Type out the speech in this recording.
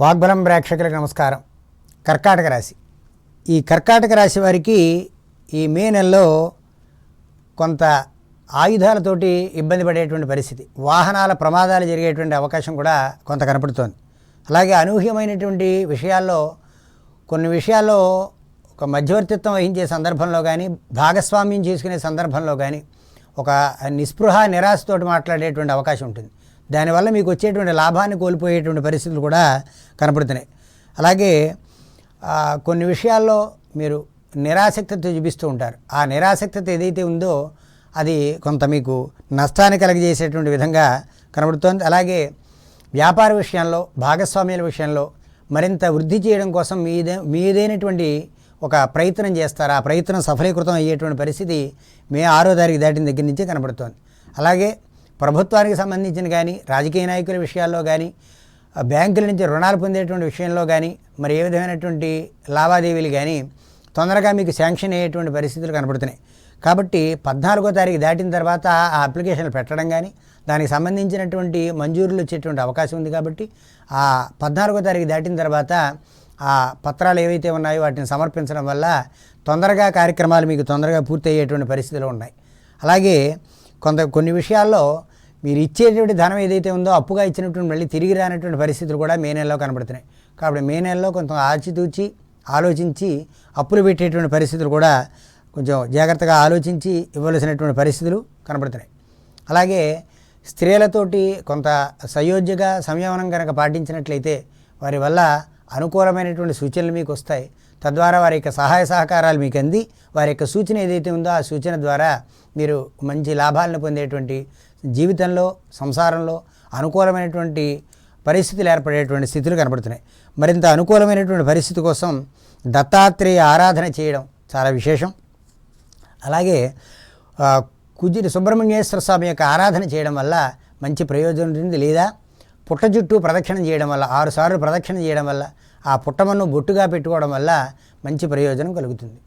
వాగ్బలం ప్రేక్షకులకు నమస్కారం. కర్కాటక రాశి. ఈ కర్కాటక రాశి వారికి ఈ మే నెలలో కొంత ఆయుధాలతోటి ఇబ్బంది పడేటువంటి పరిస్థితి. వాహనాల ప్రమాదాలు జరిగేటువంటి అవకాశం కూడా కొంత కనపడుతోంది. అలాగే అనూహ్యమైనటువంటి విషయాల్లో కొన్ని విషయాల్లో ఒక మధ్యవర్తిత్వం వహించే సందర్భంలో కానీ భాగస్వామ్యం చేసుకునే సందర్భంలో కానీ ఒక నిస్పృహ నిరాశతోటి మాట్లాడేటువంటి అవకాశం ఉంటుంది. దానివల్ల మీకు వచ్చేటువంటి లాభాన్ని కోల్పోయేటువంటి పరిస్థితులు కూడా కనపడుతున్నాయి. అలాగే కొన్ని విషయాల్లో మీరు నిరాసక్తత చూపిస్తూ ఉంటారు. ఆ నిరాసక్తత ఏదైతే ఉందో అది కొంత మీకు నష్టాన్ని కలగజేసేటువంటి విధంగా కనబడుతోంది. అలాగే వ్యాపార విషయంలో భాగస్వామ్యాల విషయంలో మరింత వృద్ధి చేయడం కోసం మీదే మీదైనటువంటి ఒక ప్రయత్నం చేస్తారు. ఆ ప్రయత్నం సఫలీకృతం అయ్యేటువంటి పరిస్థితి మే ఆరో తారీఖు దాటిన దగ్గర నుంచే కనబడుతోంది. అలాగే ప్రభుత్వానికి సంబంధించిన కానీ రాజకీయ నాయకుల విషయాల్లో కానీ బ్యాంకుల నుంచి రుణాలు పొందేటువంటి విషయంలో కానీ మరి ఏ విధమైనటువంటి లావాదేవీలు కానీ తొందరగా మీకు శాంక్షన్ అయ్యేటువంటి పరిస్థితులు కనబడుతున్నాయి కాబట్టి పద్నాలుగో తారీఖు దాటిన తర్వాత ఆ అప్లికేషన్లు పెట్టడం కానీ దానికి సంబంధించినటువంటి మంజూరులు వచ్చేటువంటి అవకాశం ఉంది కాబట్టి ఆ పద్నాలుగో తారీఖు దాటిన తర్వాత ఆ పత్రాలు ఏవైతే ఉన్నాయో వాటిని సమర్పించడం వల్ల తొందరగా కార్యక్రమాలు మీకు తొందరగా పూర్తి అయ్యేటువంటి పరిస్థితులు ఉన్నాయి. అలాగే కొంత కొన్ని విషయాల్లో మీరు ఇచ్చేటువంటి ధనం ఏదైతే ఉందో అప్పుగా ఇచ్చినటువంటి మళ్ళీ తిరిగి రానటువంటి పరిస్థితులు కూడా మే నెలలో కనబడుతున్నాయి. కాబట్టి మే నెలలో కొంత ఆచితూచి ఆలోచించి అప్పులు పెట్టేటువంటి పరిస్థితులు కూడా కొంచెం జాగ్రత్తగా ఆలోచించి ఇవ్వవలసినటువంటి పరిస్థితులు కనబడుతున్నాయి. అలాగే స్త్రీలతోటి కొంత సయోధ్యగా సంయమనం కనుక పాటించినట్లయితే వారి వల్ల అనుకూలమైనటువంటి సూచనలు మీకు వస్తాయి. తద్వారా వారి యొక్క సహాయ సహకారాలు మీకు అంది. వారి యొక్క సూచన ఏదైతే ఉందో ఆ సూచన ద్వారా మీరు మంచి లాభాలను పొందేటువంటి జీవితంలో సంసారంలో అనుకూలమైనటువంటి పరిస్థితులు ఏర్పడేటువంటి స్థితులు కనబడుతున్నాయి మరింత అనుకూలమైనటువంటి పరిస్థితి కోసం దత్తాత్రేయ ఆరాధన చేయడం చాలా విశేషం. అలాగే ఆ, కుజిరి సుబ్రహ్మణ్యేశ్వర స్వామి యొక్క ఆరాధన చేయడం వల్ల మంచి ప్రయోజనం ఉంది లేదా? పుట్ట చుట్టూ ప్రదక్షిణ చేయడం వల్ల ఆరుసార్లు ప్రదక్షిణ చేయడం వల్ల ఆ పుట్టమన్ను బొట్టుగా పెట్టుకోవడం వల్ల మంచి ప్రయోజనం కలుగుతుంది.